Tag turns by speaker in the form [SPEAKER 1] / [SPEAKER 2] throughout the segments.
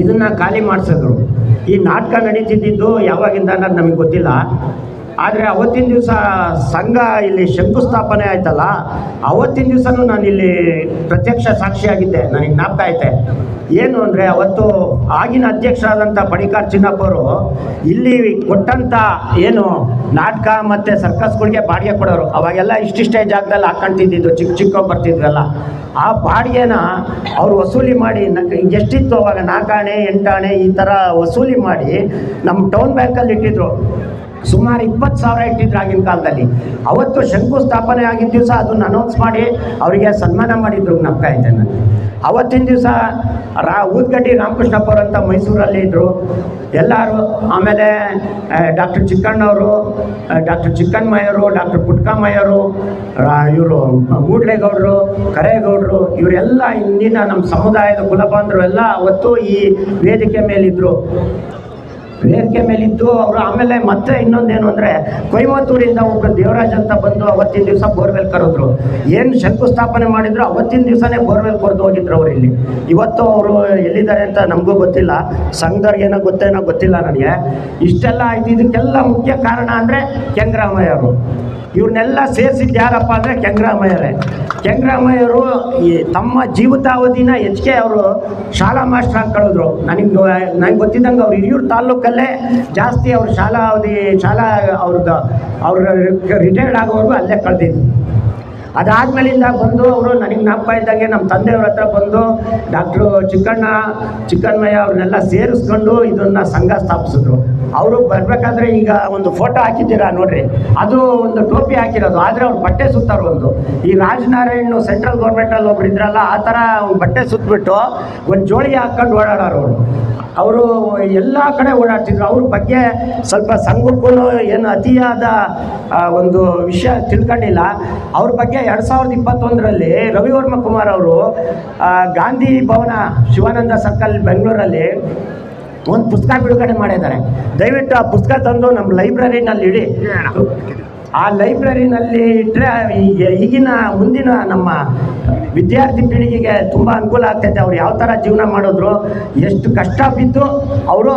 [SPEAKER 1] ಇದನ್ನು ಖಾಲಿ ಮಾಡಿಸಿದ್ರು. ಈ ನಾಟಕ ನಡೀತಿದ್ದಿದ್ದು ಯಾವಾಗಿಂದ ಅನ್ನೋದು ನಮಗೆ ಗೊತ್ತಿಲ್ಲ. ಆದರೆ ಅವತ್ತಿನ ದಿವಸ ಸಂಘ ಇಲ್ಲಿ ಶಂಕುಸ್ಥಾಪನೆ ಆಯ್ತಲ್ಲ, ಅವತ್ತಿನ ದಿವಸನೂ ನಾನು ಇಲ್ಲಿ ಪ್ರತ್ಯಕ್ಷ ಸಾಕ್ಷಿಯಾಗಿದ್ದೆ. ನನಗೆ ಜ್ಞಾಪಕ ಐತೆ ಏನು ಅಂದರೆ ಅವತ್ತು ಆಗಿನ ಅಧ್ಯಕ್ಷರಾದಂಥ ಪಣಿಕಾರ್ ಚಿನ್ನಪ್ಪರು ಇಲ್ಲಿ ಕೊಟ್ಟಂಥ ಏನು ನಾಟಕ ಮತ್ತು ಸರ್ಕಸ್ಗಳಿಗೆ ಬಾಡಿಗೆ ಕೊಡೋರು. ಅವಾಗೆಲ್ಲ ಇಷ್ಟಿಷ್ಟೇ ಜಾಗದಲ್ಲಿ ಹಾಕೊಂತಿದ್ದಿದ್ದು. ಚಿಕ್ಕ ಚಿಕ್ಕ ಬರ್ತಿದ್ವಲ್ಲ. ಆ ಬಾಡಿಗೆನ ಅವ್ರು ವಸೂಲಿ ಮಾಡಿ ಎಷ್ಟಿತ್ತು ಅವಾಗ ನಾಲ್ಕಾಣೆ ಎಂಟಾಣೆ ಈ ಥರ ವಸೂಲಿ ಮಾಡಿ ನಮ್ಮ ಟೌನ್ ಬ್ಯಾಂಕಲ್ಲಿ ಇಟ್ಟಿದ್ರು. ಸುಮಾರು ಇಪ್ಪತ್ತು ಸಾವಿರ ಇಟ್ಟಿದ್ರು ಆಗಿನ ಕಾಲದಲ್ಲಿ. ಅವತ್ತು ಶಂಕುಸ್ಥಾಪನೆ ಆಗಿದ್ದ ದಿವಸ ಅದನ್ನು ಅನೌನ್ಸ್ ಮಾಡಿ ಅವರಿಗೆ ಸನ್ಮಾನ ಮಾಡಿದ್ರು ನಮ್ಮ ನನಗೆ ಅವತ್ತಿನ ದಿವಸ ರಾ ಊದ್ಗಡ್ಡಿ ರಾಮಕೃಷ್ಣಪ್ಪ ಅಂತ ಮೈಸೂರಲ್ಲಿ ಇದ್ದರು ಎಲ್ಲರೂ ಆಮೇಲೆ ಡಾಕ್ಟರ್ ಚಿಕ್ಕಣ್ಣವರು ಡಾಕ್ಟರ್ ಚಿಕ್ಕಣ್ಣಮಯ್ಯರು ಡಾಕ್ಟರ್ ಪುಟ್ಕಮ್ಮಯ್ಯರು ಇವರು ಮೂಡ್ಲೇಗೌಡರು, ಕರೇಗೌಡರು, ಇವರೆಲ್ಲ ಇಂದಿನ ನಮ್ಮ ಸಮುದಾಯದ ಕುಲಬಾಂಧರು ಎಲ್ಲ ಅವತ್ತು ಈ ವೇದಿಕೆ ಮೇಲಿದ್ದರು ವೇದಿಕೆ ಮೇಲಿದ್ದು ಅವರು ಆಮೇಲೆ ಮತ್ತೆ ಇನ್ನೊಂದೇನು ಅಂದರೆ ಕೊಯಮತ್ತೂರಿಂದ ಒಬ್ಬರು ದೇವರಾಜ್ ಅಂತ ಬಂದು ಅವತ್ತಿನ ದಿವಸ ಬೋರ್ವೆಲ್ ಕರೆದ್ರು. ಏನು ಶಂಕುಸ್ಥಾಪನೆ ಮಾಡಿದ್ರು ಅವತ್ತಿನ ದಿವಸನೇ ಬೋರ್ವೆಲ್ ಕೊರೆದು ಹೋಗಿದ್ರು ಅವರು ಇಲ್ಲಿ. ಇವತ್ತು ಅವರು ಎಲ್ಲಿದ್ದಾರೆ ಅಂತ ನಮಗೂ ಗೊತ್ತಿಲ್ಲ. ಸಂಘದವ್ರಿಗೇನೋ ಗೊತ್ತೇನೋ ಗೊತ್ತಿಲ್ಲ ನನಗೆ. ಇಷ್ಟೆಲ್ಲ ಆಯ್ತು. ಇದಕ್ಕೆಲ್ಲ ಮುಖ್ಯ ಕಾರಣ ಅಂದರೆ ಕೆಂಗರಾಮಯ್ಯ ಅವರು ಇವ್ರನ್ನೆಲ್ಲ ಸೇರಿಸಿದ್ದು ಯಾರಪ್ಪ ಅಂದರೆ ಕೆಂಗ್ರಾಮಯ್ಯರೇ. ಕೆಂಗ್ರಾಮಯ್ಯರು ಈ ತಮ್ಮ ಜೀವಿತಾವಧಿನ ಎಚ್ ಕೆ ಅವರು ಶಾಲಾ ಮಾಸ್ಟರ್ ಆಗಿ ಕಳೆದ್ರು. ನನಗೆ ನನಗೆ ಗೊತ್ತಿದ್ದಂಗೆ ಅವ್ರು ಹಿರಿಯೂರು ತಾಲ್ಲೂಕಲ್ಲೇ ಜಾಸ್ತಿ ಅವ್ರ ಶಾಲಾ ಅವಧಿ ಶಾಲಾ ಅವ್ರದ್ದು ಅವ್ರ ರಿಟೈರ್ಡ್ ಆಗೋವರೆಗೂ ಅಲ್ಲೇ ಕಳೆದಿದ್ದು ಅದಾದ್ಮೇಲಿಂದ ಬಂದು ಅವರು ನನಗೆ ನಾಪ ಇದ್ದಂಗೆ ನಮ್ಮ ತಂದೆಯವ್ರ ಹತ್ರ ಬಂದು ಡಾಕ್ಟ್ರು ಚಿಕ್ಕಣ್ಣ ಚಿಕ್ಕಣ್ಣಯ್ಯ ಅವ್ರನ್ನೆಲ್ಲ ಸೇರಿಸ್ಕೊಂಡು ಇದನ್ನ ಸಂಘ ಸ್ಥಾಪಿಸಿದ್ರು. ಅವರು ಬರಬೇಕಾದ್ರೆ ಈಗ ಒಂದು ಫೋಟೋ ಹಾಕಿದ್ದೀರಾ ನೋಡ್ರಿ. ಅದು ಒಂದು ಟೋಪಿ ಹಾಕಿರೋದು. ಆದರೆ ಅವ್ರು ಬಟ್ಟೆ ಸುತ್ತಾರು ಒಂದು. ಈ ರಾಜನಾರಾಯಣ ಸೆಂಟ್ರಲ್ ಗೌರ್ಮೆಂಟಲ್ಲಿ ಒಬ್ರು ಇದ್ರಲ್ಲ, ಆ ಥರ ಬಟ್ಟೆ ಸುತ್ತಬಿಟ್ಟು ಒಂದು ಜೋಳಿ ಹಾಕ್ಕೊಂಡು ಓಡಾಡೋರು ಅವರು. ಅವರು ಎಲ್ಲ ಕಡೆ ಓಡಾಡ್ತಿದ್ರು. ಅವ್ರ ಬಗ್ಗೆ ಸ್ವಲ್ಪ ಸಂಘಕ್ಕೂ ಏನು ಅತಿಯಾದ ಒಂದು ವಿಷಯ ತಿಳ್ಕೊಂಡಿಲ್ಲ. ಅವ್ರ ಬಗ್ಗೆ ಎರಡು ಸಾವಿರದ ಇಪ್ಪತ್ತೊಂದರಲ್ಲಿ ರವಿವರ್ಮ ಕುಮಾರ್ ಅವರು ಗಾಂಧಿ ಭವನ ಶಿವಾನಂದ ಸರ್ಕಲ್ ಬೆಂಗಳೂರಲ್ಲಿ ಒಂದು ಪುಸ್ತಕ ಬಿಡುಗಡೆ ಮಾಡಿದ್ದಾರೆ. ದಯವಿಟ್ಟು ಆ ಪುಸ್ತಕ ತಂದು ನಮ್ಮ ಲೈಬ್ರರಿನಲ್ಲಿ ಇಡಿ. ಆ ಲೈಬ್ರರಿನಲ್ಲಿ ಇಟ್ಟರೆ ಈಗಿನ ಮುಂದಿನ ನಮ್ಮ ವಿದ್ಯಾರ್ಥಿ ಪೀಳಿಗೆಗೆ ತುಂಬ ಅನುಕೂಲ ಆಗ್ತೈತೆ. ಅವ್ರು ಯಾವ ಥರ ಜೀವನ ಮಾಡಿದ್ರು, ಎಷ್ಟು ಕಷ್ಟ ಬಿದ್ದು ಅವರು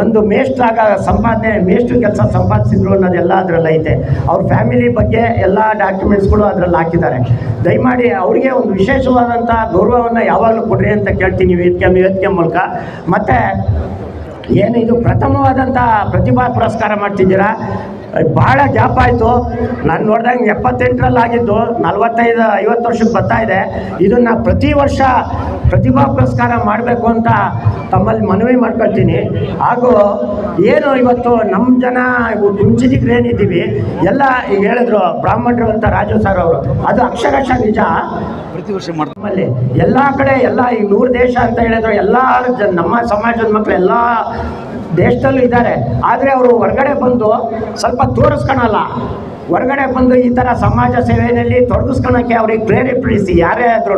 [SPEAKER 1] ಒಂದು ಮೇಷ್ಟ್ರಾಗ ಸಂಪಾದನೆ, ಮೇಷ್ಟ್ರ ಕೆಲಸ ಸಂಪಾದಿಸಿದ್ರು ಅನ್ನೋದೆಲ್ಲ ಅದರಲ್ಲಿ ಐತೆ. ಅವ್ರ ಫ್ಯಾಮಿಲಿ ಬಗ್ಗೆ ಎಲ್ಲ ಡಾಕ್ಯುಮೆಂಟ್ಸ್ಗಳು ಅದರಲ್ಲಿ ಹಾಕಿದ್ದಾರೆ. ದಯಮಾಡಿ ಅವರಿಗೆ ಒಂದು ವಿಶೇಷವಾದಂಥ ಗೌರವವನ್ನು ಯಾವಾಗಲೂ ಕೊಡ್ರಿ ಅಂತ ಕೇಳ್ತೀನಿ ವೇದಿಕೆ ವೇದಿಕೆ ಮೂಲಕ. ಮತ್ತು ಏನು ಇದು ಪ್ರಥಮವಾದಂಥ ಪ್ರತಿಭಾ ಪುರಸ್ಕಾರ ಮಾಡ್ತಿದ್ದೀರಾ? ಭಾಳ ಗ್ಯಾಪ್ ಆಯಿತು. ನಾನು ನೋಡಿದಂಗೆ ಎಪ್ಪತ್ತೆಂಟರಲ್ಲಿ ಆಗಿದ್ದು ನಲ್ವತ್ತೈದು, ಐವತ್ತು ವರ್ಷಕ್ಕೆ ಬರ್ತಾ ಇದೆ. ಇದನ್ನು ಪ್ರತಿ ವರ್ಷ ಪ್ರತಿಭಾ ಪುರಸ್ಕಾರ ಮಾಡಬೇಕು ಅಂತ ತಮ್ಮಲ್ಲಿ ಮನವಿ ಮಾಡ್ಕೊಳ್ತೀನಿ. ಹಾಗೂ ಏನು ಇವತ್ತು ನಮ್ಮ ಜನ ಕುಂಚಿದಿಗ್ರು ಏನಿದ್ದೀವಿ ಎಲ್ಲ ಈಗ ಹೇಳಿದ್ರು ಬ್ರಾಹ್ಮಣರು ಅಂತ ರಾಜು ಸರ್ ಅವರು. ಅದು ಅಕ್ಷರಶಃ ನಿಜ.
[SPEAKER 2] ಪ್ರತಿ ವರ್ಷ ಮಾಡ್ತಾರೆ.
[SPEAKER 1] ನಮ್ಮಲ್ಲಿ ಎಲ್ಲ ಕಡೆ ಎಲ್ಲ ಈ ನೂರು ದೇಶ ಅಂತ ಹೇಳಿದ್ರು ಎಲ್ಲ ನಮ್ಮ ಸಮಾಜದ ಮಕ್ಕಳು ಎಲ್ಲ ದೇಶದಲ್ಲೂ ಇದ್ದಾರೆ. ಆದರೆ ಅವರು ಹೊರಗಡೆ ಬಂದು ಸ್ವಲ್ಪ ತೋರಿಸ್ಕೊಳಲ್ಲ. ಹೊರಗಡೆ ಬಂದು ಈ ಥರ ಸಮಾಜ ಸೇವೆಯಲ್ಲಿ ತೊಡಗಿಸ್ಕೊಳಕ್ಕೆ ಅವ್ರಿಗೆ ಪ್ರೇರೇಪಿಸಿ, ಯಾರೇ ಆದ್ರೂ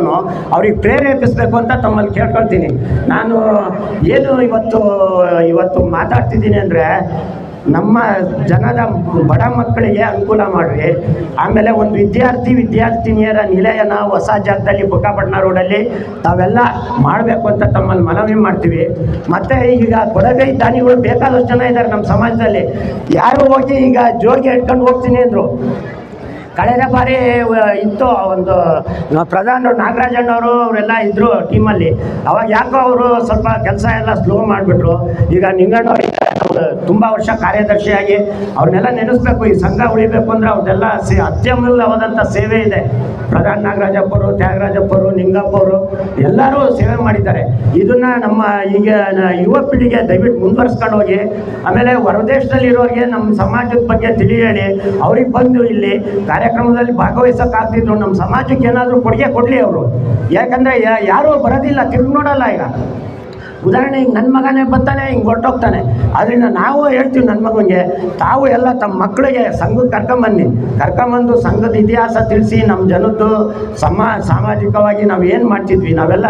[SPEAKER 1] ಅವ್ರಿಗೆ ಪ್ರೇರೇಪಿಸಬೇಕು ಅಂತ ತಮ್ಮಲ್ಲಿ ಕೇಳ್ಕೊಳ್ತೀನಿ. ನಾನು ಏನು ಇವತ್ತು ಇವತ್ತು ಮಾತಾಡ್ತಿದ್ದೀನಿ ಅಂದರೆ ನಮ್ಮ ಜನದ ಬಡ ಮಕ್ಕಳಿಗೆ ಅನುಕೂಲ ಮಾಡ್ರಿ. ಆಮೇಲೆ ಒಂದು ವಿದ್ಯಾರ್ಥಿ, ವಿದ್ಯಾರ್ಥಿನಿಯರ ನಿಲಯನ ಹೊಸ ಜಾಗದಲ್ಲಿ ಬುಕ್ಕಾಪಟ್ಟಣ ರೋಡಲ್ಲಿ ತಾವೆಲ್ಲ ಮಾಡಬೇಕು ಅಂತ ತಮ್ಮಲ್ಲಿ ಮನವಿ ಮಾಡ್ತೀವಿ. ಮತ್ತು ಈಗ ಕೊಡಗೈ ದಾನಿಗಳು ಬೇಕಾದಷ್ಟು ಜನ ಇದ್ದಾರೆ ನಮ್ಮ ಸಮಾಜದಲ್ಲಿ. ಯಾರು ಹೋಗಿ ಈಗ ಜೋಗಿ ಇಟ್ಕೊಂಡು ಹೋಗ್ತೀನಿ ಅಂದರು. ಕಳೆದ ಬಾರಿ ಇತ್ತು ಒಂದು ಪ್ರಧಾನ ಪ್ರಧಾನರು ನಾಗರಾಜಣ್ಣವರು, ಅವರೆಲ್ಲ ಇದ್ದರು ಟೀಮಲ್ಲಿ. ಅವಾಗ ಯಾಕೋ ಅವರು ಸ್ವಲ್ಪ ಕೆಲಸ ಎಲ್ಲ ಸ್ಲೋ ಮಾಡಿಬಿಟ್ರು. ಈಗ ನಿಂಗಣ್ಣ ತುಂಬ ವರ್ಷ ಕಾರ್ಯದರ್ಶಿಯಾಗಿ, ಅವ್ರನ್ನೆಲ್ಲ ನೆನೆಸ್ಬೇಕು, ಈ ಸಂಘ ಉಳಿಬೇಕು ಅಂದರೆ ಅವ್ರದ್ದೆಲ್ಲ ಸೇ ಅತ್ಯಮೂಲ್ಯವಾದಂಥ ಸೇವೆ ಇದೆ. ಪ್ರಧಾನ ನಾಗರಾಜಪ್ಪರು, ತ್ಯಾಗರಾಜಪ್ಪರು ನಿಂಗಪ್ಪವರು ಎಲ್ಲರೂ ಸೇವೆ ಮಾಡಿದ್ದಾರೆ. ಇದನ್ನ ನಮ್ಮ ಈಗ ಯುವ ಪೀಳಿಗೆ ದಯವಿಟ್ಟು ಮುಂದುವರ್ಸ್ಕೊಂಡು ಹೋಗಿ, ಆಮೇಲೆ ಹೊರದೇಶದಲ್ಲಿರೋರಿಗೆ ನಮ್ಮ ಸಮಾಜದ ಬಗ್ಗೆ ತಿಳಿ ಹೇಳಿ ಅವ್ರಿಗೆ ಬಂದು ಇಲ್ಲಿ ಕಾರ್ಯಕ್ರಮದಲ್ಲಿ ಭಾಗವಹಿಸೋಕ್ಕಾಗ್ತಿದ್ರು ನಮ್ಮ ಸಮಾಜಕ್ಕೆ ಏನಾದರೂ ಕೊಡುಗೆ ಕೊಡಲಿ ಅವರು. ಯಾಕಂದರೆ ಯಾರೂ ಬರೋದಿಲ್ಲ, ತಿರುಗಿ ನೋಡಲ್ಲ ಈಗ. ಉದಾಹರಣೆ ಹಿಂಗೆ ನನ್ನ ಮಗನೇ ಬರ್ತಾನೆ, ಹಿಂಗೆ ಹೊರಟೋಗ್ತಾನೆ. ಅದರಿಂದ ನಾವು ಹೇಳ್ತೀವಿ ನನ್ನ ಮಗನಿಗೆ, ತಾವು ಎಲ್ಲ ತಮ್ಮ ಮಕ್ಕಳಿಗೆ ಸಂಘಕ್ಕೆ ಕರ್ಕೊಂಬನ್ನಿ. ಕರ್ಕೊಂಬಂದು ಸಂಘದ ಇತಿಹಾಸ ತಿಳಿಸಿ ನಮ್ಮ ಜನದ್ದು ಸಮಾ, ಸಾಮಾಜಿಕವಾಗಿ ನಾವು ಏನು ಮಾಡ್ತಿದ್ವಿ, ನಾವೆಲ್ಲ